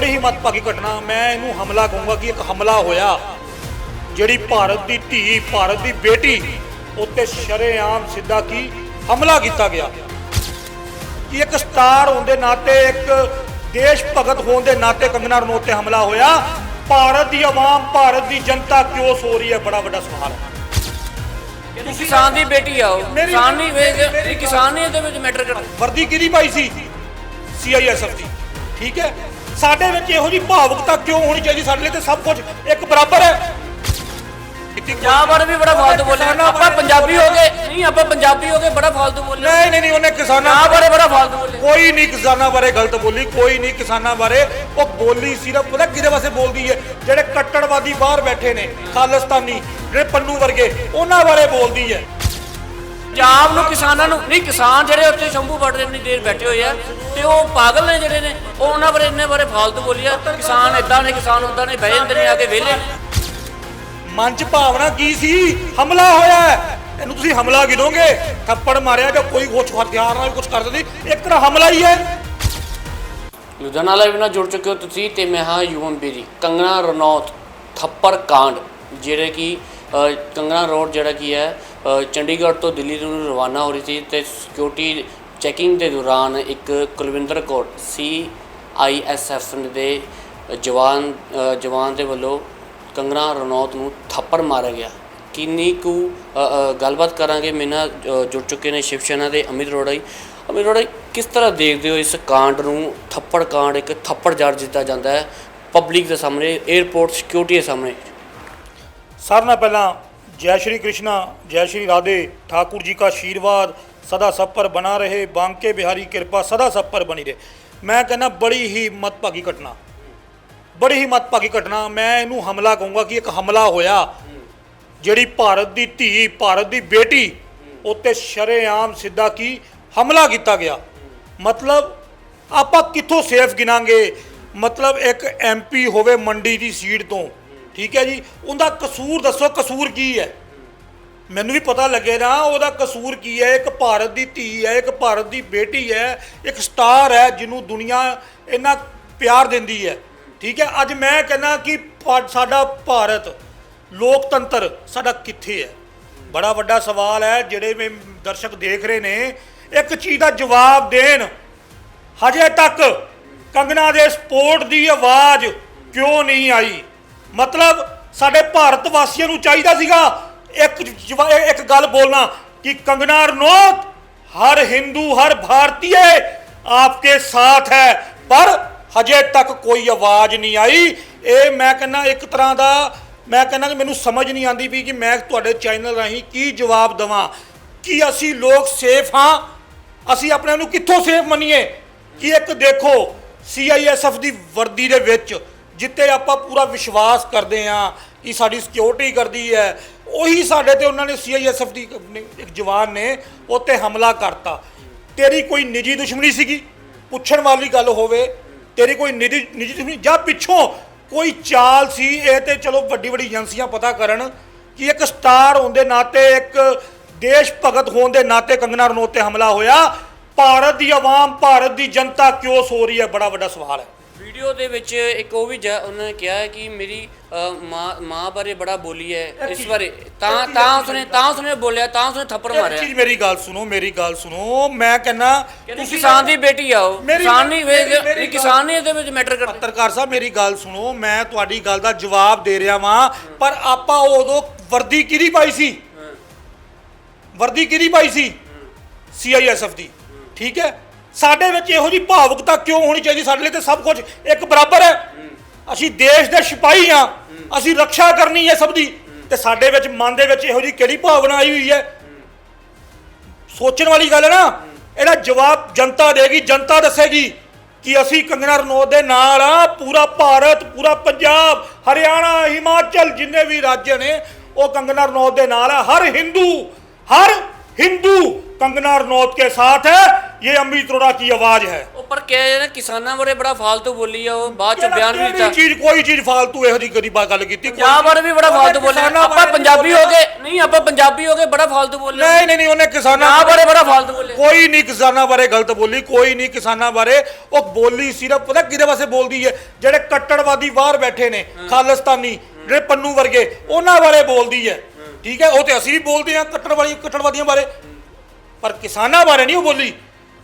ਬੜੀ ਹੀ ਮਤਭਾਗੀ ਘਟਨਾ। ਮੈਂ ਇਹਨੂੰ ਹਮਲਾ ਕਹੂੰਗਾ ਕਿ ਇੱਕ ਹਮਲਾ ਹੋਇਆ। ਜਿਹੜੀ ਭਾਰਤ ਦੀ ਧੀ ਭਾਰਤ ਦੀ ਬੇਟੀ ਉੱਤੇ ਸ਼ਰੇਆਮ ਸਿੱਧਾ ਕੀ ਹਮਲਾ ਕੀਤਾ ਗਿਆ। ਕਿ ਇੱਕ ਸਟਾਰ ਹੋਣ ਦੇ ਨਾਤੇ ਇੱਕ ਦੇਸ਼ ਭਗਤ ਹੋਣ ਦੇ ਨਾਤੇ ਕੰਗਨਾ ਰਣੌਤ ਤੇ ਹਮਲਾ ਹੋਇਆ। ਭਾਰਤ ਦੀ ਆਵਾਮ ਭਾਰਤ ਦੀ ਜਨਤਾ ਕਿਉਂ ਸੋ ਰਹੀ ਹੈ? ਬੜਾ ਵੱਡਾ ਸਵਾਲ ਹੈ। ਕਿਸਾਨ ਦੀ ਬੇਟੀ ਆ ਉਹ। ਮੇਰੀ- ਕਿਸਾਨ ਨਹੀਂ ਮੇਰੀ- ਕਿਸਾਨ ਨਹੀਂ ਇਹਦੇ ਵਿੱਚ ਮੈਟਰ ਕਰਦਾ ਵਰਦੀ ਕਿਹਦੀ ਪਾਈ ਸੀ? ਸੀਆਈਐਸਐਫ ਦੀ। ਠੀਕ ਹੈ? ਸਾਡੇ ਵਿੱਚ ਇਹੋ ਜਿਹੀ ਭਾਵੁਕਤਾ ਕਿਉਂ ਹੋਣੀ ਚਾਹੀਦੀ ਸਾਡੇ ਲਈ? ਤੇ ਸਭ ਕੁਝ ਇੱਕ ਬਰਾਬਰ ਹੈ। ਬਾਰੇ ਵੀ ਬੜਾ ਫਾਲਤੂ ਬੋਲਿਆ। ਆਪਾਂ ਪੰਜਾਬੀ ਹੋ ਗਏ। ਨਹੀਂ ਆਪਾਂ ਪੰਜਾਬੀ ਹੋ ਗਏ ਬੜਾ ਫਾਲਤੂ ਬੋਲਿਆ। ਨਹੀਂ ਨਹੀਂ ਨਹੀਂ ਉਹਨੇ ਕਿਸਾਨਾਂ ਬਾਰੇ ਬੜਾ ਫਾਲਤੂ ਬੋਲਿਆ। ਕੋਈ ਨਹੀਂ ਕਿਸਾਨਾਂ ਬਾਰੇ ਗਲਤ ਬੋਲੀ ਕੋਈ ਨਹੀਂ ਕਿਸਾਨਾਂ ਬਾਰੇ। ਉਹ ਬੋਲੀ ਸਿਰਫ ਪਤਾ ਕਿਹਦੇ ਵਾਸਤੇ ਬੋਲਦੀ ਹੈ? ਜਿਹੜੇ ਕੱਟੜਵਾਦੀ ਬਾਹਰ ਬੈਠੇ ਨੇ ਖਾਲਿਸਤਾਨੀ ਜਿਹੜੇ ਪੰਨੂ ਵਰਗੇ ਉਹਨਾਂ ਬਾਰੇ ਬੋਲਦੀ ਹੈ। ਪੰਜਾਬ ਨੂੰ ਕਿਸਾਨਾਂ ਨੂੰ ਨਹੀਂ ਕਿਸਾਨ ਜਿਹੜੇ ਉੱਥੇ ਸ਼ੰਭੂ ਬਾਰਡਰ ਇੰਨੀ ਦੇਰ ਬੈਠੇ ਹੋਏ ਆ ਤੇ ਉਹ ਪਾਗਲ ਨੇ ਜਿਹੜੇ ਨੇ ਉਹ ਉਹਨਾਂ ਬਾਰੇ ਇੰਨੇ ਬਾਰੇ ਫਾਲਤੂ ਬੋਲਿਆ ਕਿਸਾਨ ਇਦਾਂ ਨੇ ਕਿਸਾਨ ਉਦਾਂ ਨੇ ਬਹਿ ਜਾਂਦੇ ਨੇ ਆ ਕੇ ਵਿਹਲੇ। ਮਨ ਚ ਭਾਵਨਾ ਕੀ ਸੀ? ਹਮਲਾ ਹੋਇਆ। ਇਹਨੂੰ ਤੁਸੀਂ ਹਮਲਾ ਗਿਣੋਗੇ? ਥੱਪੜ ਮਾਰਿਆ ਜਾਂ ਕੋਈ ਕੁਛ ਹਥਿਆਰ ਨਾਲ ਕੁਝ ਕਰ ਦਿੰਦੀ। ਇੱਕ ਤਰ੍ਹਾਂ ਹਮਲਾ ਹੀ ਹੈ। ਲੁਧਿਆਣਾ ਲਾਈਵ ਨਾਲ ਜੁੜ ਚੁੱਕੇ ਹੋ ਤੁਸੀਂ ਤੇ ਮੈਂ ਹਾਂ ਯੂਵਨ ਬੇਰੀ ਕੰਗਣਾ ਰਣੌਤ ਥੱਪੜ ਕਾਂਡ ਜਿਹੜੇ ਕਿ ਕੰਗਣਾ ਰੋਡ ਜਿਹੜਾ ਕੀ ਹੈ ਚੰਡੀਗੜ੍ਹ ਤੋਂ ਦਿੱਲੀ ਨੂੰ ਰਵਾਨਾ ਹੋ ਰਹੀ ਸੀ ਤੇ ਸਿਕਿਉਰਿਟੀ ਚੈਕਿੰਗ ਦੇ ਦੌਰਾਨ ਇੱਕ Kulwinder Kaur C I S F ਦੇ ਜਵਾਨ ਜਵਾਨ ਦੇ ਵੱਲੋਂ ਕੰਗਣਾ ਰਣੌਤ ਨੂੰ ਥੱਪੜ ਮਾਰਿਆ ਗਿਆ। ਕਿੰਨੀ ਕੁ ਗੱਲਬਾਤ ਕਰਾਂਗੇ ਮੇਰੇ ਨਾਲ ਜੁੜ ਚੁੱਕੇ ਨੇ ਸ਼ਿਵ ਸੈਨਾ ਦੇ ਅਮਿਤ ਅਰੋੜਾ ਜੀ। ਅਮਿਤ ਅਰੋੜਾ ਜੀ, ਕਿਸ ਤਰ੍ਹਾਂ ਦੇਖਦੇ ਹੋ ਇਸ ਕਾਂਡ ਨੂੰ? ਥੱਪੜ ਕਾਂਡ ਇੱਕ ਥੱਪੜ ਜੜ ਦਿੱਤਾ ਜਾਂਦਾ ਹੈ ਪਬਲਿਕ ਦੇ ਸਾਹਮਣੇ 에ਅਰਪੋਰਟ ਸਿਕਿਉਰਿਟੀ ਦੇ ਸਾਹਮਣੇ। ਸਾਰਿਆਂ ਨਾਲ ਪਹਿਲਾਂ ਜੈ ਸ਼੍ਰੀ ਕ੍ਰਿਸ਼ਨਾ, ਜੈ ਸ਼੍ਰੀ ਰਾਧੇ, ਠਾਕੁਰ ਜੀ ਦਾ ਆਸ਼ੀਰਵਾਦ ਸਦਾ ਸਭ ਪਰ ਬਣਾ ਰਹੇ, ਬਾਂਕੇ ਬਿਹਾਰੀ ਕਿਰਪਾ ਸਦਾ ਸਭ ਪਰ ਬਣੀ ਰਹੇ। ਮੈਂ ਕਹਿੰਦਾ ਬੜੀ ਹੀ ਮਤਭਾਗੀ ਘਟਨਾ। ਬੜੀ ਹੀ ਮਤਭਾਗੀ ਘਟਨਾ। ਮੈਂ ਇਹਨੂੰ ਹਮਲਾ ਕਹੂੰਗਾ ਕਿ ਇੱਕ ਹਮਲਾ ਹੋਇਆ। ਜਿਹੜੀ ਭਾਰਤ ਦੀ ਧੀ, ਭਾਰਤ ਦੀ ਬੇਟੀ ਉੱਤੇ ਸ਼ਰੇਆਮ ਸਿੱਧਾ ਕੀ ਹਮਲਾ ਕੀਤਾ ਗਿਆ। ਮਤਲਬ ਆਪਾਂ ਕਿੱਥੋਂ ਸੇਫ ਗਿਨਾਂਗੇ ਮਤਲਬ ਇੱਕ ਐਮਪੀ ਹੋਵੇ ਮੰਡੀ ਦੀ ਸੀਟ ਤੋਂ। ਠੀਕ ਹੈ ਜੀ? ਉਹਦਾ ਕਸੂਰ ਦੱਸੋ, ਕਸੂਰ ਕੀ ਹੈ? ਮੈਨੂੰ ਵੀ ਪਤਾ ਲੱਗੇ ਨਾ, ਉਹਦਾ ਕਸੂਰ ਕੀ ਹੈ? ਇੱਕ ਭਾਰਤ ਦੀ ਧੀ ਹੈ, ਇੱਕ ਭਾਰਤ ਦੀ ਬੇਟੀ ਹੈ, ਇੱਕ ਸਟਾਰ ਹੈ, ਜਿਹਨੂੰ ਦੁਨੀਆ ਇੰਨਾ ਪਿਆਰ ਦਿੰਦੀ ਹੈ। ਠੀਕ ਹੈ? ਅੱਜ ਮੈਂ ਕਹਿੰਦਾ ਕਿ ਸਾਡਾ ਭਾਰਤ ਲੋਕਤੰਤਰ ਸਾਡਾ ਕਿੱਥੇ ਹੈ? ਬੜਾ ਵੱਡਾ ਸਵਾਲ ਹੈ, ਜਿਹੜੇ ਵੀ ਦਰਸ਼ਕ ਦੇਖ ਰਹੇ ਨੇ। ਇੱਕ ਚੀਜ਼ ਦਾ ਜਵਾਬ ਦੇਣ, ਹਜੇ ਤੱਕ ਕੰਗਨਾ ਦੇ ਸਪੋਰਟ ਦੀ ਆਵਾਜ਼ ਕਿਉਂ ਨਹੀਂ ਆਈ? ਮਤਲਬ ਸਾਡੇ ਭਾਰਤ ਵਾਸੀਆਂ ਨੂੰ ਚਾਹੀਦਾ ਸੀਗਾ ਇੱਕ ਜਵਾ- ਇੱਕ ਗੱਲ ਬੋਲਣਾ ਕਿ ਕੰਗਨਾ ਰਨੌਤ ਹਰ ਹਿੰਦੂ, ਹਰ ਭਾਰਤੀ ਆਪਕੇ ਸਾਥ ਹੈ, ਪਰ ਹਜੇ ਤੱਕ ਕੋਈ ਆਵਾਜ਼ ਨਹੀਂ ਆਈ। ਇਹ ਮੈਂ ਕਹਿੰਦਾ ਇੱਕ ਤਰ੍ਹਾਂ ਦਾ, ਮੈਂ ਕਹਿੰਦਾ ਕਿ ਮੈਨੂੰ ਸਮਝ ਨਹੀਂ ਆਉਂਦੀ ਵੀ ਕਿ ਮੈਂ ਤੁਹਾਡੇ ਚੈਨਲ ਰਾਹੀਂ ਕੀ ਜਵਾਬ ਦਵਾਂ। ਕਿ ਅਸੀਂ ਲੋਕ ਸੇਫ ਹਾਂ? ਅਸੀਂ ਆਪਣੇ ਨੂੰ ਕਿੱਥੋਂ ਸੇਫ ਮੰਨੀਏ? ਕਿ ਇੱਕ ਦੇਖੋ ਸੀਆਈਐਸਐਫ ਦੀ ਵਰਦੀ ਦੇ ਵਿੱਚ ਜਿੱਤੇ ਆਪਾਂ ਪੂਰਾ ਵਿਸ਼ਵਾਸ ਕਰਦੇ ਹਾਂ ਕਿ ਸਾਡੀ ਸਿਕਿਉਰਿਟੀ ਕਰਦੀ ਹੈ, ਉਹੀ ਸਾਡੇ ਤੇ ਉਹਨਾਂ ਨੇ ਸੀਆਈਐਸਐਫ ਦੀ ਇੱਕ ਜਵਾਨ ਨੇ ਉੱਤੇ ਹਮਲਾ ਕਰਤਾ। ਤੇਰੀ ਕੋਈ ਨਿੱਜੀ ਦੁਸ਼ਮਣੀ ਸੀਗੀ? ਪੁੱਛਣ ਵਾਲੀ ਗੱਲ ਹੋਵੇ, ਤੇਰੀ ਕੋਈ ਨਿੱਜੀ ਨਿੱਜੀ ਦੁਸ਼ਮਣੀ? ਜਾਂ ਪਿੱਛੋਂ ਕੋਈ ਚਾਲ ਸੀ ਇਹ ਤੇ ਚਲੋ ਵੱਡੀ ਵੱਡੀ ਏਜੰਸੀਆਂ ਪਤਾ ਕਰਨ ਕਿ ਇੱਕ ਸਟਾਰ ਹੋਣ ਦੇ ਨਾਤੇ, ਇੱਕ ਦੇਸ਼ ਭਗਤ ਹੋਣ ਦੇ ਨਾਤੇ ਕੰਗਨਾ ਰਣੌਤ ਤੇ ਹਮਲਾ ਹੋਇਆ। ਭਾਰਤ ਦੀ ਆਵਾਮ, ਭਾਰਤ ਦੀ ਜਨਤਾ ਕਿਉਂ ਸੋ ਰਹੀ ਹੈ? ਬੜਾ ਵੱਡਾ ਸਵਾਲ ਹੈ। ਵੀਡੀਓ ਦੇ ਵਿੱਚ ਇੱਕ ਉਹ ਵੀ ਜਾ- ਉਹਨਾਂ ਨੇ ਕਿਹਾ ਹੈ ਕਿ ਮੇਰੀ ਅ, ਮਾਂ ਮਾਂ ਬਾਰੇ ਬੜਾ ਬੋਲੀ ਹੈ ਇਸ ਬਾਰੇ। ਤਾਂ ਤਾਂ ਉਸਨੇ ਤਾਂ ਉਸਨੇ ਬੋਲਿਆ ਤਾਂ ਉਸਨੇ ਥੱਪੜ ਮਾਰਿਆ। ਚੀਜ਼ ਮੇਰੀ ਗੱਲ ਸੁਣੋ ਮੇਰੀ ਗੱਲ ਸੁਣੋ। ਮੈਂ ਕਹਿੰਨਾ ਕਹਿੰਦੇ ਕਿਸਾਨ ਦੀ ਬੇਟੀ ਆ ਉਹ। ਮੇਰੀ- ਕਿਸਾਨ ਨਹੀਂ ਵੇਖ ਮੇਰੀ ਇਹ ਕਿਸਾਨ ਨਹੀਂ ਇਹਦੇ ਵਿੱਚ ਮੈਟਰ ਕਰਦਾ। ਪੱਤਰਕਾਰ ਸਾਹਿਬ ਮੇਰੀ ਗੱਲ ਸੁਣੋ ਮੈਂ ਤੁਹਾਡੀ ਗੱਲ ਦਾ ਜਵਾਬ ਦੇ ਰਿਹਾ ਵਾਂ ਪਰ ਆਪਾਂ ਉਦੋਂ ਵਰਦੀ ਕਿਹਦੀ ਪਾਈ ਸੀ? ਵਰਦੀ ਕਿਹਦੀ ਪਾਈ ਸੀ? ਸੀਆਈਐਸਐਫ ਦੀ। ਠੀਕ ਹੈ? ਸਾਡੇ ਵਿੱਚ ਇਹੋ ਜੀ ਭਾਵੁਕਤਾ ਕਿਉਂ ਹੋਣੀ ਚਾਹੀਦੀ ਸਾਡੇ ਲਈ ਤੇ ਸਭ ਕੁਝ ਇੱਕ ਬਰਾਬਰ ਹੈ। ਅਸੀਂ ਦੇਸ਼ ਦੇ ਸਿਪਾਹੀ ਆ ਅਸੀਂ ਰੱਖਿਆ ਕਰਨੀ ਹੈ ਸਭ ਦੀ। ਤੇ ਸਾਡੇ ਵਿੱਚ ਮਨ ਦੇ ਵਿੱਚ ਇਹੋ ਜੀ ਕਿਹੜੀ ਭਾਵਨਾ ਆਈ ਹੋਈ ਹੈ? ਸੋਚਣ ਵਾਲੀ ਗੱਲ ਹੈ ਨਾ, ਇਹਦਾ ਜਵਾਬ ਜਨਤਾ ਦੇਗੀ, ਜਨਤਾ ਦੱਸੇਗੀ ਕਿ ਅਸੀਂ ਕੰਗਣਾ ਰਣੌਤ ਦੇ ਨਾਲ ਆ, ਪੂਰਾ ਭਾਰਤ, ਪੂਰਾ ਪੰਜਾਬ, ਹਰਿਆਣਾ, ਹਿਮਾਚਲ ਜਿੰਨੇ ਵੀ ਰਾਜ ਨੇ, ਉਹ ਕੰਗਣਾ ਰਣੌਤ ਦੇ ਨਾਲ ਆ। ਹਰ ਹਿੰਦੂ ਹਰ ਹਿੰਦੂ ਕੰਗਣਾ ਰਣੌਤ ਕੇ ਸਾਥ ਹੈ। ये अमित अरोड़ा की आवाज है ਉਹ ਪਰ ਕਹਿ ਨਾ ਕਿਸਾਨਾਂ ਬਾਰੇ ਬੜਾ ਫਾਲਤੂ ਬੋਲੀ ਆ ਉਹ ਬਾਅਦ ਚ ਬਿਆਨ ਵੀ ਕਿਹੜੀ ਦਿੱਤਾ ਚੀਜ਼ ਕੋਈ ਚੀਜ਼ ਫਾਲਤੂ ਇਹੋ ਜਿਹੀ ਗਰੀਬਾ ਗੱਲ ਕੀਤੀ ਕੋਈ ਪੰਜਾਬ ਬਾਰੇ ਵੀ ਬੜਾ ਉਹਨੇ ਫਾਲਤੂ ਬੋਲਿਆ ਕਿਸਾਨਾਂ ਆਪਾਂ ਬਾਰੇ ਪੰਜਾਬੀ ਹੋ ਗਏ ਨਹੀਂ ਆਪਾਂ ਪੰਜਾਬੀ ਹੋ ਗਏ ਬੜਾ ਫਾਲਤੂ ਬੋਲਿਆ ਨਹੀਂ ਨਹੀਂ ਨਹੀਂ ਉਹਨੇ ਕਿਸਾਨਾਂ ਪੰਜਾਬ ਬਾਰੇ ਬੜਾ ਫਾਲਤੂ ਬੋਲਿਆ ਕੋਈ ਨਹੀਂ ਕਿਸਾਨਾਂ ਬਾਰੇ ਗਲਤ ਬੋਲੀ ਕੋਈ ਨਹੀਂ ਕਿਸਾਨਾਂ ਬਾਰੇ ਉਹ ਬੋਲੀ ਸਿਰਫ ਪਤਾ ਕਿਹਦੇ ਵਾਸਤੇ ਬੋਲਦੀ ਹੈ ਜਿਹੜੇ ਕੱਟੜਵਾਦੀ ਬਾਹਰ ਬੈਠੇ ਨੇ ਖਾਲਿਸਤਾਨੀ ਜਿਹੜੇ ਪੰਨੂ ਵਰਗੇ ਉਹਨਾਂ ਬਾਰੇ ਬੋਲਦੀ ਹੈ ਠੀਕ ਹੈ ਉਹ ਤੇ ਅਸੀਂ ਵੀ ਬੋਲਦੇ ਹਾਂ ਕੱਟੜਵਾਦੀ ਕੱਟੜਵਾਦੀਆਂ ਬਾਰੇ ਪਰ ਕਿਸਾਨਾਂ ਬਾਰੇ ਨਹੀਂ ਉਹ ਬੋਲੀ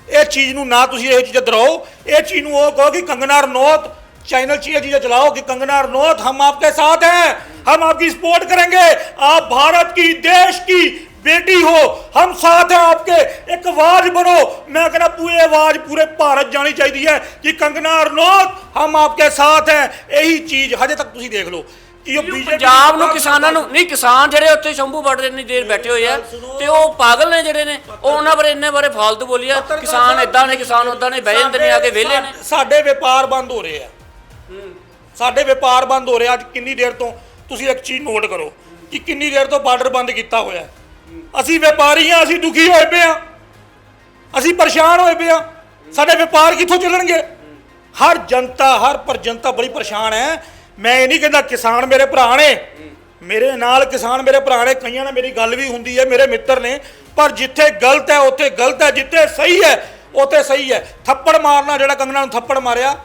ਇਹ ਚੀਜ਼ ਨੂੰ ਨਾ ਤੁਸੀਂ ਇਹ ਚੀਜ਼ਾਂ ਦਰਾਓ ਇਹ ਚੀਜ਼ ਨੂੰ ਉਹ ਕਹੋ ਕਿ ਕੰਗਨਾ रनौत चैनल चाहिए चीजें चलाओ कि कंगना रनौत हम आपके साथ हैं हम आपकी सपोर्ट करेंगे आप भारत की देश की बेटी हो हम साथ हैं आपके एक आवाज बनो मैं कहना पूरी आवाज पूरे भारत जानी चाहिए है कि कंगना रनौत हम आपके साथ हैं यही चीज हजे तक ਤੁਸੀਂ ਦੇਖ ਲਓ ਕਿ ਉਹ BJP ਪੰਜਾਬ ਨੂੰ ਕਿਸਾਨਾਂ ਨੂੰ ਨਹੀਂ ਕਿਸਾਨ ਜਿਹੜੇ ਉੱਥੇ ਸ਼ੰਭੂ ਬਾਰਡਰ ਇੰਨੀ ਦੇਰ ਬੈਠੇ ਹੋਏ ਆ ਤੇ ਉਹ ਪਾਗਲ ਨੇ ਜਿਹੜੇ ਨੇ ਉਹ ਉਹਨਾਂ ਬਾਰੇ ਇੰਨੇ ਬਾਰੇ ਫਾਲਤੂ ਬੋਲੀ ਆ। ਕਿਸਾਨ ਇਦਾਂ ਨੇ ਕਿਸਾਨ ਉਦਾਂ ਨੇ ਬਹਿ ਜਾਂਦੇ ਨੇ ਆ ਕੇ ਵਿਹਲੇ ਨੇ। ਸਾਡੇ ਵਪਾਰ ਬੰਦ ਹੋ ਰਹੇ ਆ। ਸਾਡੇ ਵਪਾਰ ਬੰਦ ਹੋ ਰਿਹਾ ਅੱਜ ਕਿੰਨੀ ਦੇਰ ਤੋਂ ਤੁਸੀਂ ਇੱਕ ਚੀਜ਼ ਨੋਟ ਕਰੋ ਕਿ ਕਿੰਨੀ ਦੇਰ ਤੋਂ ਬਾਰਡਰ ਬੰਦ ਕੀਤਾ ਹੋਇਆ। ਅਸੀਂ ਵਪਾਰੀ ਆ ਅਸੀਂ ਦੁਖੀ ਹੋਏ ਪਏ ਆ। ਅਸੀਂ ਪਰੇਸ਼ਾਨ ਹੋਏ ਪਏ ਆ। ਸਾਡੇ ਵਪਾਰ ਕਿੱਥੋਂ ਚੱਲਣਗੇ? ਹਰ ਜਨਤਾ ਹਰ ਪਰ ਜਨਤਾ ਬੜੀ ਪਰੇਸ਼ਾਨ ਹੈ। ਮੈਂ ਇਹ ਨਹੀਂ ਕਹਿੰਦਾ ਕਿਸਾਨ ਮੇਰੇ ਭਰਾ ਨੇ। ਮੇਰੇ ਨਾਲ ਕਿਸਾਨ ਮੇਰੇ ਭਰਾ ਨੇ ਕਈਆਂ ਨਾਲ ਮੇਰੀ ਗੱਲ ਵੀ ਹੁੰਦੀ ਹੈ ਮੇਰੇ ਮਿੱਤਰ ਨੇ। ਪਰ ਜਿੱਥੇ ਗਲਤ ਹੈ ਉੱਥੇ ਗਲਤ ਹੈ ਜਿੱਥੇ ਸਹੀ ਹੈ ਉੱਥੇ ਸਹੀ ਹੈ। ਥੱਪੜ ਮਾਰਨਾ ਜਿਹੜਾ ਕੰਗਣਾ ਨੂੰ ਥੱਪੜ ਮਾਰਿਆ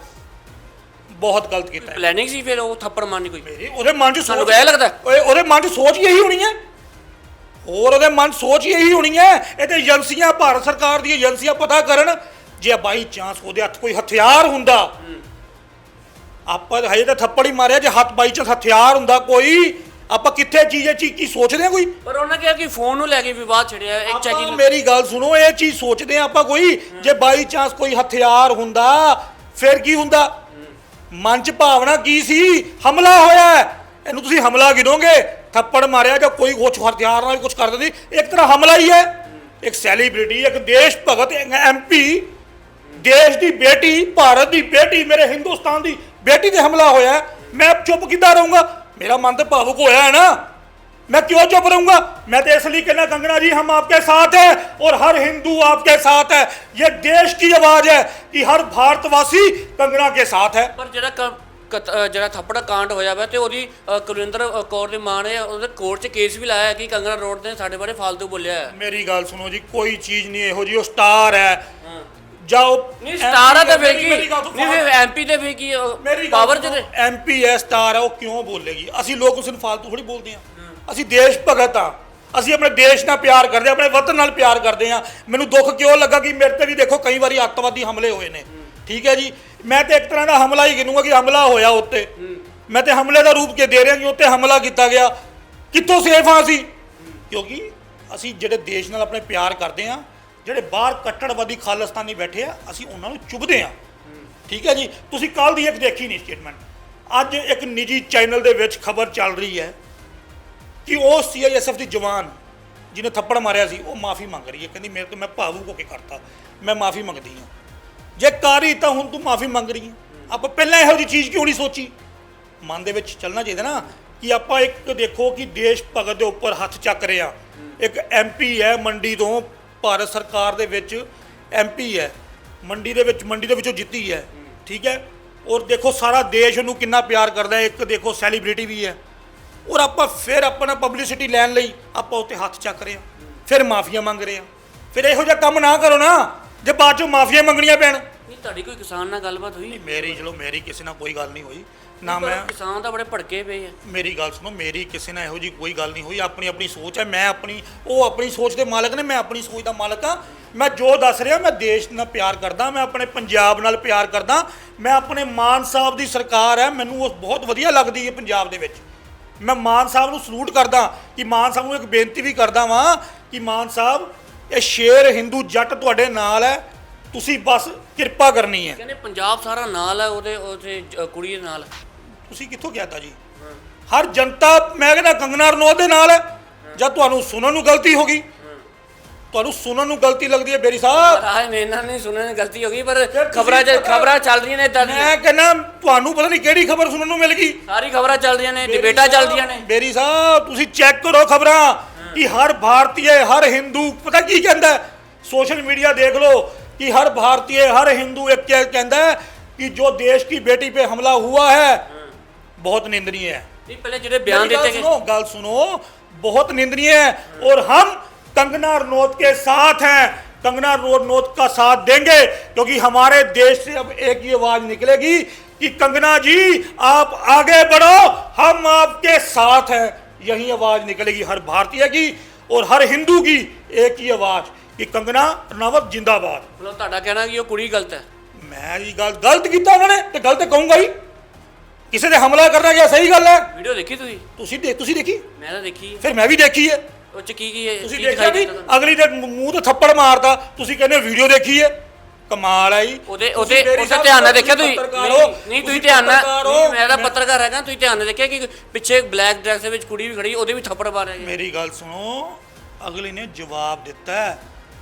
ਬਹੁਤ ਗਲਤ ਕੀਤਾ ਪਲੈਨਿੰਗ ਸੀ ਫਿਰ ਉਹ ਥੱਪੜ ਮਾਰਨੀ ਕੋਈ? ਇਹ ਉਹਦੇ ਮਨ 'ਚ ਸਾਨੂੰ ਸੋਚ ਵੈ ਲੱਗਦਾ? ਓਏ ਉਹਦੇ ਮਨ 'ਚ ਸੋਚ ਇਹੀ ਹੋਣੀ ਹੈ। ਹੋਰ ਉਹਦੇ ਮਨ ਸੋਚ ਇਹੀ ਹੋਣੀ ਹੈ। ਇਹ ਤੇ ਏਜੰਸੀਆਂ ਭਾਰਤ ਸਰਕਾਰ ਦੀਆਂ ਏਜੰਸੀਆਂ ਪਤਾ ਕਰਨ। ਜੇ ਬਾਈ ਚਾਂਸ ਉਹਦੇ ਹੱਥ ਕੋਈ ਹਥਿਆਰ ਹੁੰਦਾ ਆਪਾਂ ਹਜੇ ਤਾਂ ਥੱਪੜ ਹੀ ਮਾਰਿਆ ਜੇ ਹੱਥ ਬਾਈ ਚਾਂਸ ਹਥਿਆਰ ਹੁੰਦਾ ਕੋਈ ਆਪਾਂ ਕਿੱਥੇ ਚੀਜ਼ ਇਹ ਚੀਜ਼ ਕੀ ਸੋਚਦੇ ਹਾਂ ਕੋਈ? ਪਰ ਉਹਨਾਂ ਕਿਹਾ ਕਿ ਫੋਨ ਨੂੰ ਲੈ ਕੇ ਵਿਵਾਦ ਛਿੜਿਆ ਇੱਕ ਆਪਾਂ ਚੈਕਿੰਗ ਮੇਰੀ ਗੱਲ ਸੁਣੋ ਇਹ ਚੀਜ਼ ਸੋਚਦੇ ਹਾਂ ਆਪਾਂ ਕੋਈ ਜੇ ਬਾਈ ਚਾਂਸ ਕੋਈ ਹਥਿਆਰ ਹੁੰਦਾ ਫਿਰ ਕੀ ਹੁੰਦਾ? ਮਨ ਚ ਭਾਵਨਾ ਕੀ ਸੀ? ਹਮਲਾ ਹੋਇਆ ਹੈ। ਇਹਨੂੰ ਤੁਸੀਂ ਹਮਲਾ ਗਿਣੋਗੇ? ਥੱਪੜ ਮਾਰਿਆ ਜਾਂ ਕੋਈ ਕੁਛ ਹਥਿਆਰ ਨਾਲ ਕੁਝ ਕਰ ਦਿੰਦੀ? ਇੱਕ ਤਰ੍ਹਾਂ ਹਮਲਾ ਹੀ ਹੈ। ਇੱਕ ਸੈਲੀਬ੍ਰਿਟੀ ਇੱਕ ਦੇਸ਼ ਭਗਤ ਐਮਪੀ ਦੇਸ਼ ਦੀ ਬੇਟੀ ਭਾਰਤ ਦੀ ਬੇਟੀ ਮੇਰੇ ਹਿੰਦੁਸਤਾਨ ਦੀ ਬੇਟੀ ਤੇ ਹਮਲਾ ਹੋਇਆ ਹੈ। ਮੈਂ ਚੁੱਪ ਕਿੱਦਾਂ ਰਹੂੰਗਾ ਮੇਰਾ ਮਨ ਤੇ ਭਾਵੁਕ ਹੋਇਆ ਹੈ ਨਾ मैं क्यों चुप रहूंगा मैं तो इसलिए कहना कंगना जी हम आपके साथ हैं और हर हिंदू आपके साथ है ये देश की आवाज है कि हर भारतवासी कंगना के साथ है ਪਰ ਜਿਹੜਾ ਕ- ਕਤ- ਅ, ਜਿਹੜਾ ਥੱਪੜ ਕਾਂਡ ਹੋਇਆ ਵਾ ਤੇ ਉਹਦੀ ਅ, ਕੁਲਵਿੰਦਰ ਅ, ਕੌਰ ਦੇ ਮਾਂ ਨੇ ਉਹਦੇ ਕੋਰਟ 'ਚ ਕੇਸ ਵੀ ਲਾਇਆ ਕਿ ਕੰਗਣਾ ਰੋਡ ਨੇ ਸਾਡੇ ਬਾਰੇ ਫਾਲਤੂ ਬੋਲਿਆ ਹੈ मेरी गल सुनो जी कोई चीज नहीं ਇਹੋ ਜੀ ਉਹ ਸਟਾਰ ਹੈ ਜਾਓ। ਨਹੀਂ ਸਟਾਰ ਆ ਤਾਂ ਫੇਰ ਕੀ। ਨਹੀਂ ਫਿਰ ਐਮਪੀ ਤੇ ਫੇਰ ਕੀ ਪਾਵਰ ਚ ਤੇ ਐਮਪੀ ਹੈ ਸਟਾਰ ਹੈ ਉਹ ਕਿਉਂ ਬੋਲੇਗੀ? ਅਸੀਂ ਲੋਕ ਉਸ ਨੂੰ ਫਾਲਤੂ ਥੋੜੀ ਬੋਲਦੇ ਆ ਅਸੀਂ ਦੇਸ਼ ਭਗਤ ਆ ਅਸੀਂ ਆਪਣੇ ਦੇਸ਼ ਨਾਲ ਪਿਆਰ ਕਰਦੇ ਹਾਂ ਆਪਣੇ ਵਤਨ ਨਾਲ ਪਿਆਰ ਕਰਦੇ ਆ ਮੈਨੂੰ ਦੁੱਖ ਕਿਉਂ ਲੱਗਾ ਕਿ ਮੇਰੇ ਤੇ ਵੀ ਦੇਖੋ ਕਈ ਵਾਰੀ ਅੱਤਵਾਦੀ ਹਮਲੇ ਹੋਏ ਨੇ। ਠੀਕ ਹੈ ਜੀ? ਮੈਂ ਤੇ ਇੱਕ ਤਰ੍ਹਾਂ ਦਾ ਹਮਲਾ ਹੀ ਗਿਣੂੰਗਾ ਕਿ ਹਮਲਾ ਹੋਇਆ ਉੱਤੇ। ਮੈਂ ਤੇ ਹਮਲੇ ਦਾ ਰੂਪ ਕੇ ਦੇ ਰਿਹਾ ਕਿ ਉੱਤੇ ਹਮਲਾ ਕੀਤਾ ਗਿਆ। ਕਿੱਥੋਂ ਸੇਫ ਆ ਅਸੀਂ? ਕਿਉਂਕਿ ਅਸੀਂ ਜਿਹੜੇ ਦੇਸ਼ ਨਾਲ ਆਪਣੇ ਪਿਆਰ ਕਰਦੇ ਆ ਜਿਹੜੇ ਬਾਹਰ ਕੱਟੜਵਾਦੀ ਖਾਲਿਸਤਾਨੀ ਬੈਠੇ ਆ, ਅਸੀਂ ਉਹਨਾਂ ਨੂੰ ਚੁਭਦੇ ਆ ਠੀਕ ਹੈ ਜੀ? ਤੁਸੀਂ ਕੱਲ ਦੀ ਇੱਕ ਦੇਖੀ ਨਹੀਂ ਸਟੇਟਮੈਂਟ ਅੱਜ ਇੱਕ ਨਿੱਜੀ ਚੈਨਲ ਦੇ ਵਿੱਚ ਖਬਰ ਚੱਲ ਰਹੀ ਹੈ ਕਿ ਉਹ ਸੀਆਈਐਸਐਫ ਦੀ ਜਵਾਨ ਜਿਹਨੇ ਥੱਪੜ ਮਾਰਿਆ ਸੀ, ਉਹ ਮਾਫੀ ਮੰਗ ਰਹੀ ਹੈ। ਕਹਿੰਦੀ, ਮੇਰੇ ਤੋਂ ਮੈਂ ਭਾਵੁਕ ਹੋ ਕੇ ਕਰਤਾ। ਮੈਂ ਮਾਫੀ ਮੰਗਦੀ ਹਾਂ। ਜੇ ਕਾਰੀ ਤਾਂ ਹੁਣ ਤੂੰ ਮਾਫੀ ਮੰਗ ਰਹੀ ਹੈ। ਆਪਾਂ ਪਹਿਲਾਂ ਇਹੋ ਜਿਹੀ ਚੀਜ਼ ਕਿਉਂ ਨਹੀਂ ਸੋਚੀ? ਮਨ ਦੇ ਵਿੱਚ ਚੱਲਣਾ ਚਾਹੀਦਾ ਨਾ ਕਿ ਆਪਾਂ ਇੱਕ ਦੇਖੋ ਕਿ ਦੇਸ਼ ਭਗਤ ਦੇ ਉੱਪਰ ਹੱਥ ਚੱਕ ਰਹੇ। ਆ ਇੱਕ ਐਮਪੀ ਹੈ ਮੰਡੀ ਤੋਂ ਭਾਰਤ ਸਰਕਾਰ ਦੇ ਵਿੱਚ ਐਮਪੀ ਹੈ। ਮੰਡੀ ਦੇ ਵਿੱਚ ਮੰਡੀ ਦੇ ਵਿੱਚੋਂ ਜਿੱਤੀ ਹੈ। ਠੀਕ ਹੈ? ਔਰ ਦੇਖੋ ਸਾਰਾ ਦੇਸ਼ ਉਹਨੂੰ ਕਿੰਨਾ ਪਿਆਰ ਕਰਦਾ ਹੈ। ਇੱਕ ਦੇਖੋ ਸੈਲੀਬ੍ਰਿਟੀ ਵੀ ਹੈ। ਔਰ ਆਪਾਂ ਫਿਰ ਆਪਣਾ ਪਬਲਿਸਿਟੀ ਲੈਣ ਲਈ ਆਪਾਂ ਉੱਤੇ ਹੱਥ ਚੱਕ ਰਹੇ ਆ ਫਿਰ ਮਾਫੀਆਂ ਮੰਗ ਰਹੇ ਆ ਫਿਰ ਇਹੋ ਜਿਹਾ ਕੰਮ ਨਾ ਕਰੋ ਨਾ, ਜੇ ਬਾਅਦ ਚੋਂ ਮਾਫੀਆਂ ਮੰਗਣੀਆਂ ਪੈਣ। ਤੁਹਾਡੀ ਕੋਈ ਕਿਸਾਨ ਨਾਲ ਗੱਲਬਾਤ ਹੋਈ? ਮੇਰੀ ਚਲੋ ਮੇਰੀ ਕਿਸੇ ਨਾਲ ਕੋਈ ਗੱਲ ਨਹੀਂ ਹੋਈ। ਨਾ ਮੈਂ ਕਿਸਾਨ ਤਾਂ ਬੜੇ ਭੜਕੇ ਪਏ ਆ। ਮੇਰੀ ਗੱਲ ਸੁਣੋ ਮੇਰੀ ਕਿਸੇ ਨਾਲ ਇਹੋ ਜੀ ਕੋਈ ਗੱਲ ਨਹੀਂ ਹੋਈ। ਆਪਣੀ ਆਪਣੀ ਸੋਚ ਹੈ ਮੈਂ ਆਪਣੀ ਉਹ ਆਪਣੀ ਸੋਚ ਦੇ ਮਾਲਕ ਨੇ ਮੈਂ ਆਪਣੀ ਸੋਚ ਦਾ ਮਾਲਕ ਹਾਂ। ਮੈਂ ਜੋ ਦੱਸ ਰਿਹਾ ਮੈਂ ਦੇਸ਼ ਨਾਲ ਪਿਆਰ ਕਰਦਾ ਮੈਂ ਆਪਣੇ ਪੰਜਾਬ ਨਾਲ ਪਿਆਰ ਕਰਦਾ। ਮੈਂ ਆਪਣੇ ਮਾਨ ਸਾਹਿਬ ਦੀ ਸਰਕਾਰ ਹੈ ਮੈਨੂੰ ਉਹ ਬਹੁਤ ਵਧੀਆ ਲੱਗਦੀ ਹੈ ਪੰਜਾਬ ਦੇ ਵਿੱਚ। ਮੈਂ ਮਾਨ ਸਾਹਿਬ ਨੂੰ ਸਲੂਟ ਕਰਦਾ ਕਿ ਮਾਨ ਸਾਹਿਬ ਨੂੰ ਇੱਕ ਬੇਨਤੀ ਵੀ ਕਰਦਾ ਵਾਂ ਕਿ ਮਾਨ ਸਾਹਿਬ ਇਹ ਸ਼ੇਰ ਹਿੰਦੂ ਜੱਟ ਤੁਹਾਡੇ ਨਾਲ ਹੈ। ਤੁਸੀਂ ਬਸ ਕਿਰਪਾ ਕਰਨੀ ਹੈ। ਕਹਿੰਦੇ ਪੰਜਾਬ ਸਾਰਾ ਨਾਲ ਹੈ ਉਹਦੇ ਉਹਦੇ ਕੁੜੀ ਦੇ ਨਾਲ। ਤੁਸੀਂ ਕਿੱਥੋਂ ਕਹਿਤਾ ਜੀ? ਹਰ ਜਨਤਾ ਮੈਂ ਕਹਿੰਦਾ ਕੰਗਨਾ ਰਣੌਤ ਦੇ ਨਾਲ ਹੈ। ਜਾਂ ਤੁਹਾਨੂੰ ਸੁਣਨ ਨੂੰ ਗਲਤੀ ਹੋ ਗਈ? ਤੁਹਾਨੂੰ ਸੁਣਨ ਨੂੰ ਗਲਤੀ ਲੱਗਦੀ ਹੈ ਬੇਰੀ ਸਾਹਿਬ? ਰਾਜ ਮੇਰੇ ਨਾਲ ਨਹੀਂ ਸੁਣਨ ਗਲਤੀ ਹੋ ਗਈ ਪਰ ਖਬਰਾਂ ਚ ਖਬਰਾਂ- ਚੱਲ ਰਹੀਆਂ ਨੇ ਇਦਾਂ ਦੀਆਂ। ਮੈਂ ਕਹਿੰਦਾ ਤੁਹਾਨੂੰ ਪਤਾ ਨਹੀਂ ਕਿਹੜੀ ਖਬਰ ਸੁਣਨ ਨੂੰ ਮਿਲ ਗਈ। ਸਾਰੀ ਖਬਰਾਂ ਚੱਲ ਰਹੀਆਂ ਨੇ ਡਿਬੇਟਾਂ ਚੱਲ ਰਹੀਆਂ ਨੇ। ਬੇਰੀ ਸਾਹਿਬ ਤੁਸੀਂ ਚੈੱਕ ਕਰੋ ਖਬਰਾਂ ਕਿ ਹਰ ਭਾਰਤੀ ਹਰ ਹਿੰਦੂ ਪਤਾ ਕੀ ਕਹਿੰਦਾ ਸੋਸ਼ਲ ਮੀਡੀਆ ਦੇਖ ਲਓ कि हर भारतीय हर हिंदू एक कहता है कि जो देश की बेटी पे हमला हुआ है बहुत निंदनीय है। पहले बयान देते सुनो गल सुनो बहुत निंदनीय है। और हम कंगना रनौत के साथ हैं। कंगना रनौत का साथ देंगे क्योंकि हमारे देश से अब एक ही आवाज़ निकलेगी कि कंगना जी आप आगे बढ़ो हम आपके साथ हैं। यही आवाज़ निकलेगी हर भारतीय की और हर हिंदू की एक ही आवाज़। ਕਿ ਕੰਗਨਾ ਰਣਾਵਤ ਜਿੰਦਾਬਾਦ। ਮਤਲਬ ਤੁਹਾਡਾ ਕਹਿਣਾ ਕਿ ਉਹ ਕੁੜੀ ਗਲਤ ਹੈ। ਮੈਂ ਇਹ ਗੱਲ ਗਲਤ ਕੀਤਾ ਉਹਨਾਂ ਨੇ ਤੇ ਗਲਤ ਕਹੂੰਗਾ ਹੀ। ਕਿਸੇ ਤੇ ਹਮਲਾ ਕਰਨਾ ਗਿਆ ਸਹੀ ਗੱਲ ਹੈ? ਵੀਡੀਓ ਦੇਖੀ ਤੁਸੀਂ? ਤੁਸੀਂ ਦੇਖ ਤੁਸੀਂ ਦੇਖੀ? ਮੈਂ ਤਾਂ ਦੇਖੀ। ਹੈ। ਫਿਰ ਮੈਂ ਵੀ ਦੇਖੀ ਹੈ। ਉਹ ਚ ਕੀ ਕੀ ਹੈ? ਤੁਸੀਂ ਦੇਖਿਆ ਨਹੀਂ ਅਗਲੀ ਦੇ ਮੂੰਹ ਤੇ ਥੱਪੜ ਮਾਰਦਾ ਤੁਸੀਂ ਕਹਿੰਦੇ ਵੀਡੀਓ ਦੇਖੀ ਹੈ। ਕਮਾਲ ਆਈ ਉਹਦੇ ਉਹਦੇ ਉਹਦੇ ਧਿਆਨ ਨਾਲ ਦੇਖਿਆ ਤੁਸੀਂ ਨਹੀਂ- ਤੁਸੀਂ ਧਿਆਨ ਨਾਲ ਮੈਂ ਤਾਂ ਪੱਤਰਕਾਰ ਹੈਗਾ ਤੁਸੀਂ ਧਿਆਨ ਨਾਲ ਦੇਖਿਆ ਕਿ ਪਿੱਛੇ ਬਲੈਕ ਡਰੈਸ ਦੇ ਵਿੱਚ ਕੁੜੀ ਵੀ ਖੜੀ ਉਹਦੇ ਵੀ ਥੱਪੜ ਮਾਰਿਆ ਮੇਰੀ ਗੱਲ ਸੁਣੋ। ਅਗਲੀ ਨੇ ਜਵਾਬ ਦਿੱਤਾ ਹੈ।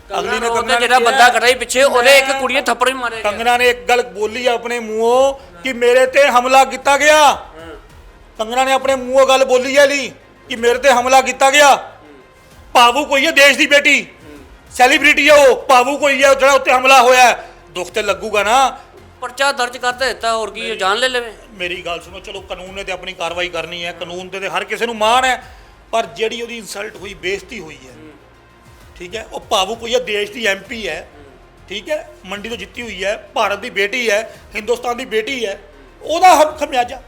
ਅਗਲੀ ਨੇ ਕੰਗਨਾ ਜਿਹੜਾ ਬੰਦਾ ਖੜਾ ਸੀ ਪਿੱਛੇ ਉਹਦੇ ਇੱਕ ਕੁੜੀ ਨੇ ਥੱਪੜ ਵੀ ਮਾਰਿਆ ਕੰਗਨਾ ਨੇ ਇੱਕ ਗੱਲ ਬੋਲੀ ਆਪਣੇ ਮੂੰਹੋਂ ਕਿ ਮੇਰੇ ਤੇ ਹਮਲਾ ਕੀਤਾ ਗਿਆ। ਕੰਗਨਾ ਨੇ ਆਪਣੇ ਮੂੰਹੋਂ ਗੱਲ ਬੋਲੀ ਹੈ ਲਈ ਕਿ ਮੇਰੇ ਤੇ ਹਮਲਾ ਕੀਤਾ ਗਿਆ। ਭਾਵੂ ਕੋਈ ਹੈ ਦੇਸ਼ ਦੀ ਬੇਟੀ। ਸੈਲੀਬ੍ਰਿਟੀ ਹੈ ਉਹ ਭਾਵੂ ਕੋਈ ਹੈ ਜਿਹੜਾ ਉੱਤੇ ਹਮਲਾ ਹੋਇਆ। ਦੁੱਖ ਤੇ ਲੱਗੂਗਾ ਨਾ। ਪਰਚਾ ਦਰਜ ਕਰ ਦਿੱਤਾ ਹੋਰ ਕੀ ਜਾਨ ਲੈ ਲਵੇ। ਮੇਰੀ ਗੱਲ ਸੁਣੋ ਚਲੋ ਕਾਨੂੰਨ ਨੇ ਤੇ ਆਪਣੀ ਕਾਰਵਾਈ ਕਰਨੀ ਹੈ। ਕਾਨੂੰਨ ਤੇ ਹਰ ਕਿਸੇ ਨੂੰ ਮਾਣ ਹੈ ਪਰ ਜਿਹੜੀ ਉਹਦੀ ਇਨਸਲਟ ਹੋਈ ਬੇਇੱਜ਼ਤੀ ਹੋਈ ਹੈ। ਠੀਕ ਹੈ ਉਹ ਭਾਵੂ ਕੋਈ ਹੈ ਦੇਸ਼ ਦੀ ਐਮਪੀ ਹੈ ਠੀਕ ਹੈ ਮੰਡੀ ਤੋਂ ਜਿੱਤੀ ਹੋਈ ਹੈ ਭਾਰਤ ਦੀ ਬੇਟੀ ਹੈ ਹਿੰਦੁਸਤਾਨ ਦੀ ਬੇਟੀ ਹੈ ਉਹਦਾ ਹਮ ਖਮਿਆਜਾ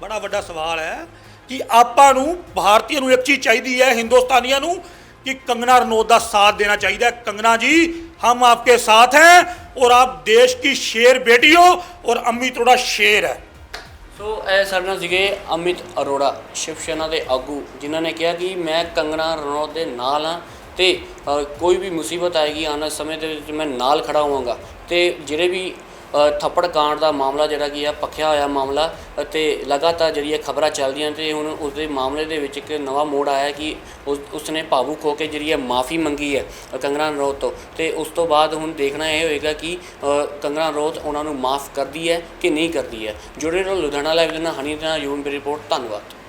ਬੜਾ ਵੱਡਾ ਸਵਾਲ ਹੈ ਕਿ ਆਪਾਂ ਨੂੰ ਭਾਰਤੀਆਂ ਨੂੰ ਇੱਕ ਚੀਜ਼ ਚਾਹੀਦੀ ਹੈ ਹਿੰਦੁਸਤਾਨੀਆਂ ਨੂੰ कि कंगना रनौत का साथ देना चाहिए कंगना जी हम आपके साथ हैं और आप देश की शेर बेटी हो और अम्मी थोड़ा शेर है ਸੋ ਇਹ ਸਾਡੇ ਨਾਲ ਸੀਗੇ ਅਮਿਤ ਅਰੋੜਾ ਸ਼ਿਵ ਸੈਨਾ ਦੇ ਆਗੂ ਜਿਨ੍ਹਾਂ ਨੇ ਕਿਹਾ ਕਿ ਮੈਂ ਕੰਗਣਾ ਰਣੌਤ ਦੇ ਨਾਲ ਹਾਂ ਤੇ ਕੋਈ ਵੀ ਮੁਸੀਬਤ ਆਏਗੀ ਆਉਣ ਵਾਲੇ ਸਮੇਂ ਦੇ ਵਿੱਚ ਮੈਂ ਨਾਲ ਖੜਾ ਹੋਵਾਂਗਾ। ਤੇ ਜਿਹੜੇ ਵੀ ਥੱਪੜ ਕਾਂਡ ਦਾ ਮਾਮਲਾ ਜਿਹੜਾ ਕੀ ਆ ਪੱਖਿਆ ਹੋਇਆ ਮਾਮਲਾ ਅਤੇ ਲਗਾਤਾਰ ਜਿਹੜੀ ਜਿਹੜੀਆਂ ਖਬਰਾਂ ਚੱਲਦੀਆਂ ਤੇ ਹੁਣ ਉਸ ਦੇ ਮਾਮਲੇ ਦੇ ਵਿੱਚ ਇੱਕ ਨਵਾਂ ਮੋੜ ਆਇਆ ਕਿ ਉਸ ਉਸਨੇ ਭਾਵੁਕ ਹੋ ਕੇ ਜਿਹੜੀ ਹੈ ਮਾਫੀ ਮੰਗੀ ਹੈ ਅ, ਕੰਗਨਾ ਰਣੌਤ ਤੋਂ। ਤੇ ਉਸ ਤੋਂ ਬਾਅਦ ਹੁਣ ਦੇਖਣਾ ਇਹ ਹੋਏਗਾ ਕਿ ਅ, ਕੰਗਨਾ ਰਣੌਤ ਉਹਨਾਂ ਨੂੰ ਮਾਫ ਕਰਦੀ ਹੈ ਕਿ ਨਹੀਂ ਕਰਦੀ ਹੈ। ਜੁੜੇ ਰਹੋ ਲੁਧਿਆਣਾ ਲਾਈਵ ਦੇ ਨਾਲ ਹਨੀ ਦੇ ਨਾਲ ਯੂਨ ਰਿਪੋਰਟ ਧੰਨਵਾਦ।